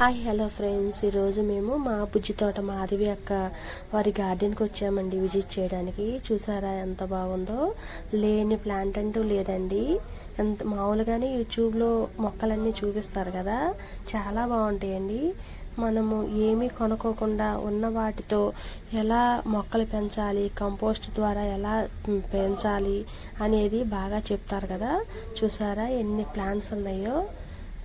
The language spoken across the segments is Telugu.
Hi hello friends. ఈరోజు మేము మా బుజ్జి తోట మాధవి అక్క వారి గార్డెన్కి వచ్చామండి విజిట్ చేయడానికి. చూసారా ఎంత బాగుందో? లేని ప్లాంట్ అంటూ లేదండి. ఎంత మామూలుగానే యూట్యూబ్లో మొక్కలన్నీ చూపిస్తారు కదా? చాలా బాగుంటాయండి. మనము ఏమీ కొనుక్కోకుండా ఉన్న వాటితో ఎలా మొక్కలు పెంచాలి కంపోస్ట్ ద్వారా ఎలా పెంచాలి అనేది బాగా చెప్తారు కదా? చూసారా ఎన్ని ప్లాంట్స్ ఉన్నాయో?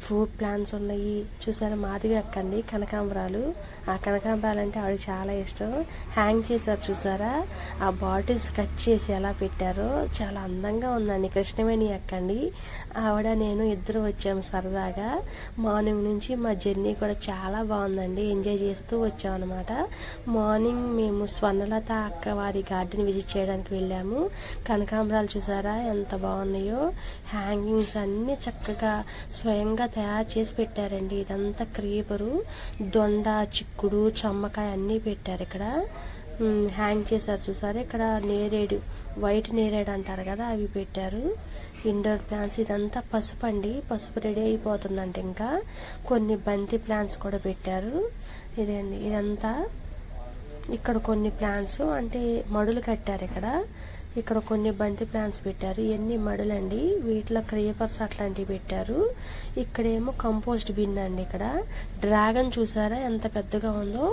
ఫ్రూట్ ప్లాంట్స్ ఉన్నాయి. చూసారా? మాధవి అక్కండి. కనకాంబరాలు. ఆ కనకాంబరాలు అంటే ఆవిడ చాలా ఇష్టం. హ్యాంగ్ చేశారు చూసారా? ఆ బాటిల్స్ కట్ చేసి ఎలా పెట్టారో చాలా అందంగా ఉందండి. కృష్ణవేణి అక్కండి. ఆవిడ నేను ఇద్దరు వచ్చాము సరదాగా. మార్నింగ్ నుంచి మా జర్నీ కూడా చాలా బాగుందండి. ఎంజాయ్ చేస్తూ వచ్చాం అనమాట మార్నింగ్ మేము స్వర్ణలత అక్క వారి గార్డెన్ విజిట్ చేయడానికి వెళ్ళాము. కనకాంబరాలు చూసారా? ఎంత బాగున్నాయో. హ్యాంగింగ్స్ అన్నీ చక్కగా స్వయంగా తయారు చేసి పెట్టారండి. ఇదంతా క్రీపరు దొండ చిక్కుడు చమ్మకాయ అన్నీ పెట్టారు ఇక్కడ. హ్యాంగ్ చేశారు చూసారు? ఇక్కడ నేరేడు వైట్ నేరేడు అంటారు కదా అవి పెట్టారు. ఇండోర్ ప్లాంట్స్ ఇదంతా పసుపు అండి. పసుపు రెడీ అయిపోతుందంట ఇంకా. కొన్ని బంతి ప్లాంట్స్ కూడా పెట్టారు. ఇదండి ఇదంతా. ఇక్కడ కొన్ని ప్లాంట్స్ అంటే మడులు కట్టారు ఇక్కడ. ఇక్కడ కొన్ని బంతి ప్లాంట్స్ పెట్టారు. ఇవన్నీ మడులండి. వీటిలో క్రీపర్స్ అట్లాంటివి పెట్టారు. ఇక్కడేమో కంపోస్ట్ బిన్ అండి ఇక్కడ. డ్రాగన్ చూసారా? ఎంత పెద్దగా ఉందో.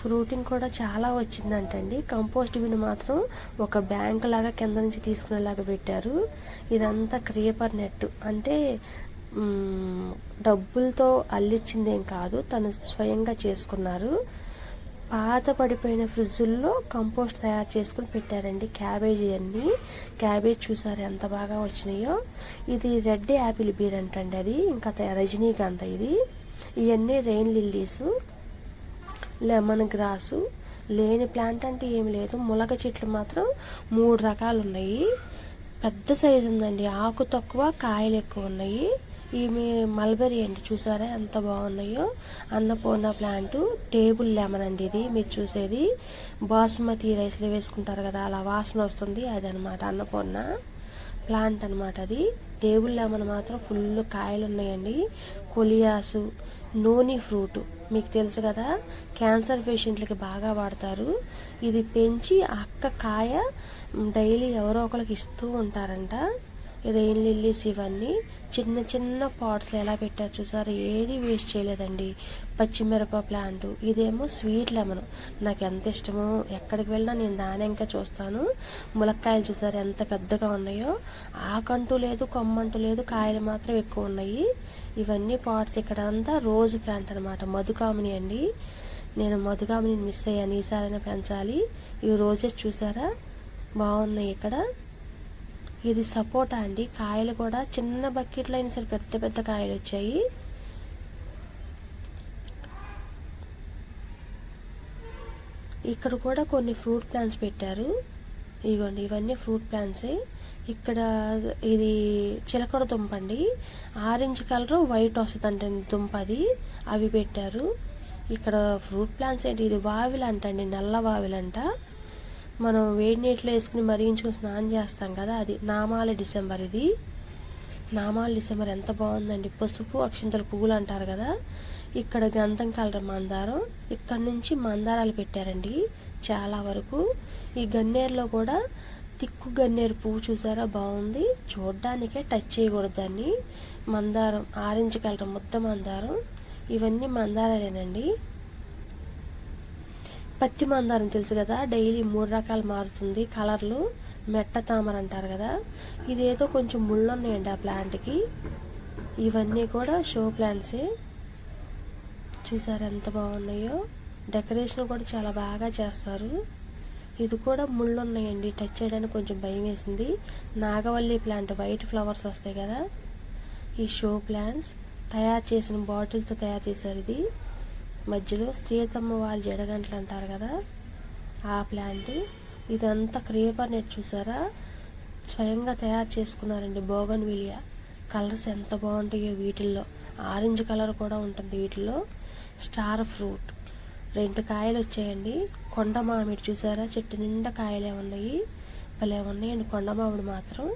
ఫ్రూటింగ్ కూడా చాలా వచ్చిందంటండి. కంపోస్ట్ బిన్ మాత్రం ఒక బ్యాంక్ లాగా కింద నుంచి తీసుకునేలాగా పెట్టారు. ఇదంతా క్రీపర్ నెట్ అంటే డబ్బులతో అల్లిచ్చిందేం కాదు. తను స్వయంగా చేసుకున్నారు. పాత పడిపోయిన ఫ్రిడ్జుల్లో కంపోస్ట్ తయారు చేసుకుని పెట్టారండి. క్యాబేజీ అన్ని. క్యాబేజ్ చూసారు ఎంత బాగా వచ్చినాయో? ఇది రెడ్ యాపిల్ బీర్ అంటండి అది. ఇంకా రజనీకాంత్ ఇది. ఇవన్నీ రెయిన్ లిల్లీస్ లెమన్ గ్రాసు. లేని ప్లాంట్ అంటే ఏం లేదు. ములగ చెట్లు మాత్రం మూడు రకాలు ఉన్నాయి పెద్ద సైజు ఉందండి. ఆకు తక్కువ కాయలు ఎక్కువ ఉన్నాయి. ఈమె మల్బెరీ అండి చూసారా? ఎంత బాగున్నాయో. అన్నపూర్ణ ప్లాంట్ టేబుల్ లెమన్ అండి ఇది మీరు చూసేది. బాస్మతి రైస్లో వేసుకుంటారు కదా అలా వాసన వస్తుంది అదనమాట అన్నపూర్ణ ప్లాంట్ అనమాట అది. టేబుల్ లెమన్ మాత్రం ఫుల్ కాయలు ఉన్నాయండి. కొలియాసు నూనె ఫ్రూట్ మీకు తెలుసు కదా క్యాన్సర్ పేషెంట్లకి బాగా వాడతారు. ఇది పెంచి అక్క కాయ డైలీ ఎవరో ఒకరికి ఇస్తూ ఉంటారంట. రెయిన్ లిల్లీస్ ఇవన్నీ చిన్న చిన్న పాట్స్లో ఎలా పెట్టారు చూసారు? ఏది వేస్ట్ చేయలేదండి. పచ్చిమిరప ప్లాంట్ ఇదేమో స్వీట్ లెమన్. నాకు ఎంత ఇష్టమో ఎక్కడికి వెళ్ళినా నేను దాని ఇంకా చూస్తాను. ములక్కాయలు చూసారు ఎంత పెద్దగా ఉన్నాయో? ఆకంటూ లేదు కొమ్మంటూ లేదు కాయలు మాత్రం ఎక్కువ ఉన్నాయి. ఇవన్నీ పాట్స్ ఇక్కడ అంతా రోజు ప్లాంట్ అనమాట మధుకామిని అండి. నేను మధుకామిని మిస్ అయ్యాను. ఈసారైనా పెంచాలి. ఇవి రోజెస్ చూసారా? బాగున్నాయి ఇక్కడ. ఇది సపోటా అండి. కాయలు కూడా చిన్న బకెట్లో అయినా సరే పెద్ద పెద్ద కాయలు వచ్చాయి. ఇక్కడ కూడా కొన్ని ఫ్రూట్ ప్లాంట్స్ పెట్టారు. ఇదిగోండి ఇవన్నీ ఫ్రూట్ ప్లాంట్సే. ఇక్కడ ఇది చిలకడ దుంప అండి. ఆరెంజ్ కలర్ వైట్ వస్తుందంట దుంప అది. అవి పెట్టారు. ఇక్కడ ఫ్రూట్ ప్లాంట్స్ ఏంటి? ఇది వావిలంట అండి నల్ల వావిలంట. మనం వేడి నీటిలో వేసుకుని మరిగించుకుని స్నానం చేస్తాం కదా అది నామాల డిసెంబర్ ఇది. నామాల డిసెంబర్ ఎంత బాగుందండి. పసుపు అక్షింతల పువ్వులు అంటారు కదా ఇక్కడ గంధం కలర్ మందారం. ఇక్కడ నుంచి మందారాలు పెట్టారండి చాలా వరకు. ఈ గన్నేరులో కూడా తిక్కు గన్నేరు పువ్వు చూసారా? బాగుంది. చూడ్డానికే టచ్ చేయకూడదు దాన్ని. మందారం ఆరెంజ్ కలర్ ముద్ద మందారం. ఇవన్నీ మందారాలేనండి. పత్తి మందారం తెలుసు కదా డైలీ మూడు రకాలు మారుతుంది. కలర్లు మెట్ట తామర అంటారు కదా ఇదేదో కొంచెం ముళ్ళు ఉన్నాయండి ఆ ప్లాంట్కి ఇవన్నీ కూడా షో ప్లాంట్సే చూసారు ఎంత బాగున్నాయో? డెకరేషన్ కూడా చాలా బాగా చేస్తారు. ఇది కూడా ముళ్ళు ఉన్నాయండి టచ్ చేయడానికి కొంచెం భయం వేసింది. నాగవల్లి ప్లాంట్ వైట్ ఫ్లవర్స్ వస్తాయి కదా ఈ షో ప్లాంట్స్ తయారు చేసిన బాటిల్తో తయారు చేశారు ఇది. మధ్యలో సీతమ్మ వారి జడగంటలు అంటారు కదా ఆ ప్లాంట్ ఇదంతా క్రీపర్ నెట్ చూసారా? స్వయంగా తయారు చేసుకున్నారండి బోగన్ విలియా కలర్స్ ఎంత బాగుంటాయో వీటిల్లో. ఆరెంజ్ కలర్ కూడా ఉంటుంది వీటిల్లో. స్టార్ ఫ్రూట్ రెండు కాయలు వచ్చాయండి. కొండ మామిడి చూసారా? చెట్టు నిండా కాయలే ఉన్నాయి. భలే ఉన్నాయండి కొండ మామిడి మాత్రం.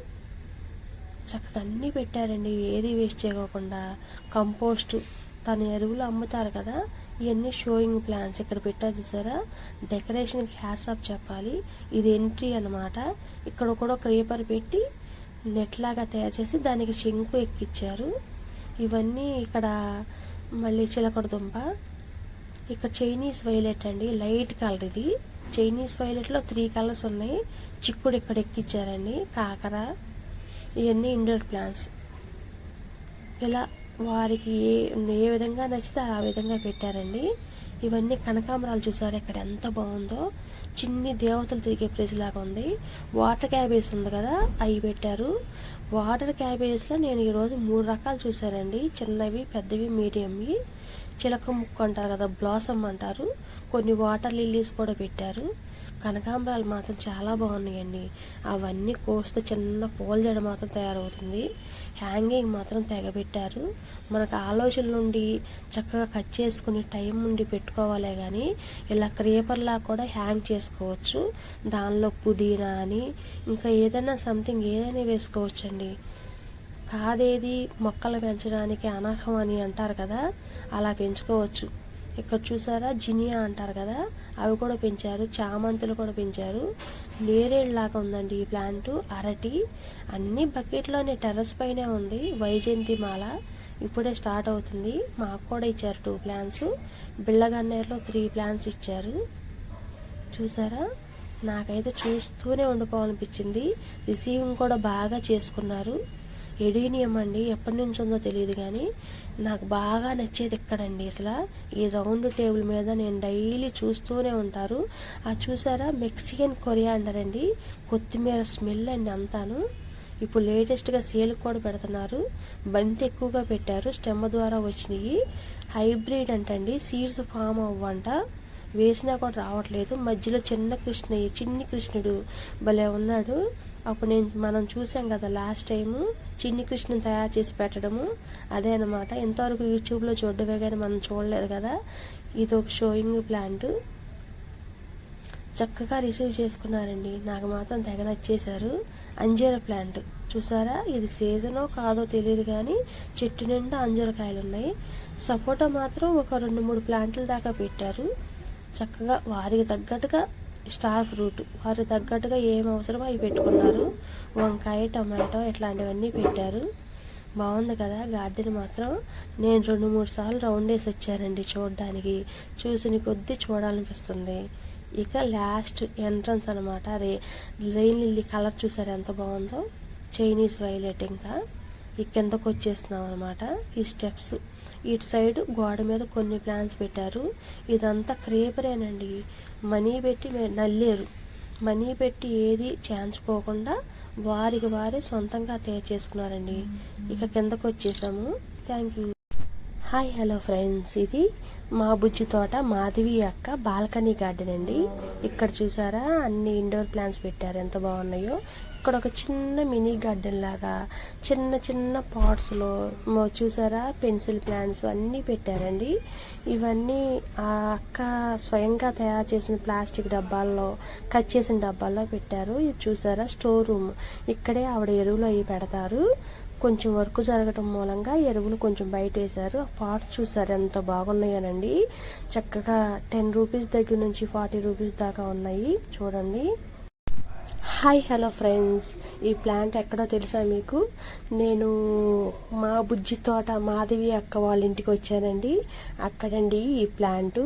చక్కగా అన్నీ పెట్టారండి. ఏది వేస్ట్ చేయకోకుండా. కంపోస్ట్ తన ఎరువులు అమ్ముతారు కదా ఇవన్నీ షోయింగ్ ప్లాన్స్ ఇక్కడ పెట్టారు చూసారా? డెకరేషన్కి హ్యాట్స్ ఆఫ్ చెప్పాలి. ఇది ఎంట్రీ అన్నమాట. ఇక్కడ కూడా ఒక రేపర్ పెట్టి నెట్ లాగా తయారు చేసి దానికి శంకు ఎక్కిచ్చారు. ఇవన్నీ ఇక్కడ మళ్ళీ చిలకడ దుంప. ఇక్కడ చైనీస్ వైలెట్ అండి. లైట్ కలర్ ఇది. చైనీస్ వైలెట్లో త్రీ కలర్స్ ఉన్నాయి. చిక్కుడు ఇక్కడ ఎక్కిచ్చారండి. కాకర. ఇవన్నీ ఇండోర్ ప్లాంట్స్ ఇలా వారికి ఏ ఏ విధంగా నచ్చితే ఆ విధంగా పెట్టారండి. ఇవన్నీ కనకాంబరాలు చూసారు? ఇక్కడ ఎంత బాగుందో. చిన్ని దేవతలు తిరిగే ప్లేస్ లాగా ఉంది. వాటర్ క్యాబేజ్ ఉంది కదా అవి పెట్టారు. వాటర్ క్యాబేజ్లో నేను ఈరోజు మూడు రకాలు చూశానండి. చిన్నవి పెద్దవి మీడియంవి చిలక ముక్కు అంటారు కదా బ్లాసమ్ అంటారు. కొన్ని వాటర్ లిల్లీస్ కూడా పెట్టారు. కనకాంబరాలు మాత్రం చాలా బాగున్నాయండి. అవన్నీ కోస్తే చిన్న పూల జడ మాత్రం తయారవుతుంది. హ్యాంగింగ్ మాత్రం తెగబెట్టారు. మనకు ఆలోచన నుండి చక్కగా కట్ చేసుకుని టైం నుండి పెట్టుకోవాలే కానీ ఇలా క్రేపర్లా కూడా హ్యాంగ్ చేసుకోవచ్చు. దానిలో పుదీనా అని ఇంకా ఏదైనా సంథింగ్ ఏదైనా వేసుకోవచ్చండి. కాదేది? మొక్కలు పెంచడానికి అనర్హం అని అంటారు కదా అలా పెంచుకోవచ్చు. ఇక్కడ చూసారా? జినియా అంటారు కదా? అవి కూడా పెంచారు. చామంతులు కూడా పెంచారు. నేరేళ్ళలాగా ఉందండి ఈ ప్లాంట్. అరటి. అన్ని బకెట్లోనే టెర్రస్ పైనే ఉంది. వైజయంతి మాల. ఇప్పుడే స్టార్ట్ అవుతుంది. మాకు కూడా ఇచ్చారు టూ ప్లాంట్స్ బిళ్ళగన్నేరులో త్రీ ప్లాంట్స్ ఇచ్చారు. చూసారా? నాకైతే చూస్తూనే ఉండిపోవాలనిపించింది. రిసీవింగ్ కూడా బాగా చేసుకున్నారు. ఎడీనియం అండి ఎప్పటి నుంచి ఉందో తెలియదు కానీ నాకు బాగా నచ్చేది ఎక్కడండి అసలు ఈ రౌండ్ టేబుల్ మీద నేను డైలీ చూస్తూనే ఉంటారు. ఆ చూసారా? మెక్సికన్ కొరియాండర్ అండి కొత్తిమీర స్మెల్ అండి అంతాను. ఇప్పుడు లేటెస్ట్గా సేల్ కూడా పెడుతున్నారు. బంతి ఎక్కువగా పెట్టారు. స్టెమ్ ద్వారా వచ్చినాయి. హైబ్రిడ్ అంటండి. సీడ్స్ ఫామ్ అవ్వంట. వేసినా కూడా రావట్లేదు. మధ్యలో చిన్న కృష్ణయ్య చిన్ని కృష్ణుడు భలే ఉన్నాడు. అప్పుడు నేను మనం చూసాం కదా లాస్ట్ టైము చిన్ని కృష్ణుని తయారు చేసి పెట్టడము. అదే అనమాట ఎంతవరకు యూట్యూబ్లో చూడడమే కానీ మనం చూడలేదు కదా. ఇది ఒక షోయింగ్ ప్లాంట్ చక్కగా రిసీవ్ చేసుకున్నారండి. నాకు మాత్రం తెగ నచ్చేశారు. అంజీర ప్లాంట్ చూసారా? ఇది సీజనో కాదో తెలియదు కానీ చెట్టు నిండా అంజూరకాయలు ఉన్నాయి సపోటా మాత్రం ఒక రెండు మూడు ప్లాంట్ల దాకా పెట్టారు. చక్కగా వారికి తగ్గట్టుగా స్టార్ ఫ్రూట్ వారికి తగ్గట్టుగా ఏం అవసరమో అవి పెట్టుకున్నారు. వంకాయ టమాటో ఇట్లాంటివన్నీ పెట్టారు. బాగుంది కదా గార్డెన్ మాత్రం. నేను రెండు మూడు సార్లు రౌండ్ వేసి వచ్చానండి చూడడానికి. చూసిన కొద్దీ చూడాలనిపిస్తుంది. ఇక లాస్ట్ ఎంట్రన్స్ అనమాట రే రెయిన్ లిల్లీ కలర్ చూసారు ఎంత బాగుందో? చైనీస్ వైలెట్ ఇంకా. ఈ వచ్చేస్తున్నాం అనమాట ఈ స్టెప్స్. ఇటు సైడ్ గోడ మీద కొన్ని ప్లాంట్స్ పెట్టారు. ఇదంతా క్రేపరేనండి. మనీ పెట్టి నల్లేరు. మనీ పెట్టి ఏది చేయించుకోకుండా వారికి వారే సొంతంగా తయారు చేసుకున్నారండి. ఇక కిందకు వచ్చేసాము. Thank you. Hi hello friends. ఇది మా బుజ్జి తోట మాధవి అక్క బాల్కనీ గార్డెన్ అండి. ఇక్కడ చూసారా అన్ని ఇండోర్ ప్లాంట్స్ పెట్టారు. ఎంత బాగున్నాయో. ఇక్కడ ఒక చిన్న మినీ గార్డెన్ లాగా చిన్న చిన్న పాట్స్లో చూసారా? పెన్సిల్ ప్లాంట్స్ అన్నీ పెట్టారండి. ఇవన్నీ ఆ అక్క స్వయంగా తయారు చేసిన ప్లాస్టిక్ డబ్బాల్లో కట్ చేసిన డబ్బాల్లో పెట్టారు. ఇది చూసారా? Store room. ఇక్కడే ఆవిడ ఎరువులు అవి పెడతారు. కొంచెం వర్క్ జరగటం మూలంగా ఎరువులు కొంచెం బయట వేశారు. ఆ పాట్స్ చూసారు? ఎంత బాగున్నాయనండి. చక్కగా టెన్ రూపీస్ దగ్గర నుంచి ఫార్టీ రూపీస్ దాకా ఉన్నాయి. చూడండి. Hi hello friends. ఈ ప్లాంట్ ఎక్కడో తెలుసా మీకు? నేను మా బుజ్జి తోట మాధవి అక్క వాళ్ళ ఇంటికి వచ్చానండి. అక్కడండి ఈ ప్లాంట్.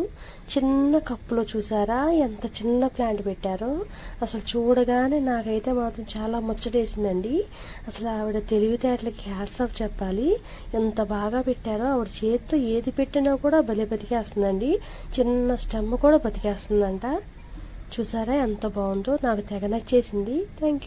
చిన్న కప్పులో చూసారా? ఎంత చిన్న ప్లాంట్ పెట్టారో? అసలు చూడగానే నాకైతే మాత్రం చాలా ముచ్చటేసిందండి. అసలు ఆవిడ తెలివితేటలకి హ్యాట్స్ ఆఫ్ చెప్పాలి. ఎంత బాగా పెట్టారో ఆవిడ చేతితో ఏది పెట్టినా కూడా భలే బతికేస్తుందండి. చిన్న స్టెమ్ కూడా బతికేస్తుందంట. చూసారా? ఎంత బాగుందో. నాకు తెగ నచ్చేసింది. Thank you